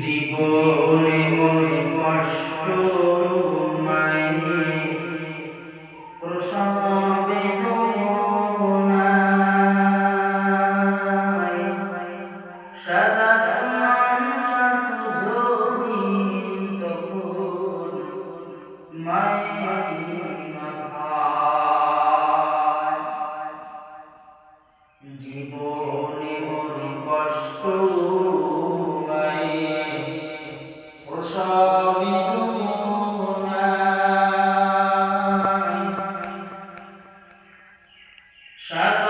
জীবনে কষ্ট মায়ের Shut up.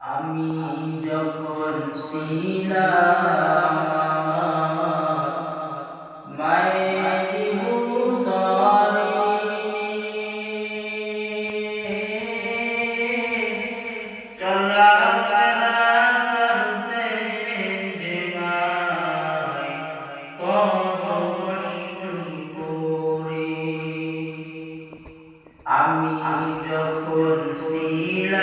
আমি যখন ছিলাম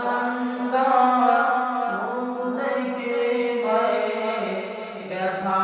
সন্ধ্যা দেখে ব্যথা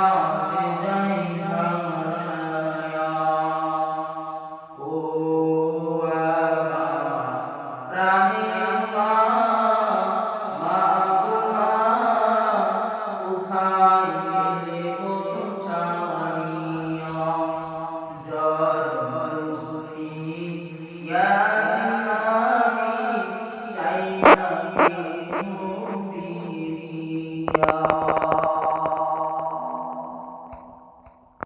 감사합니다.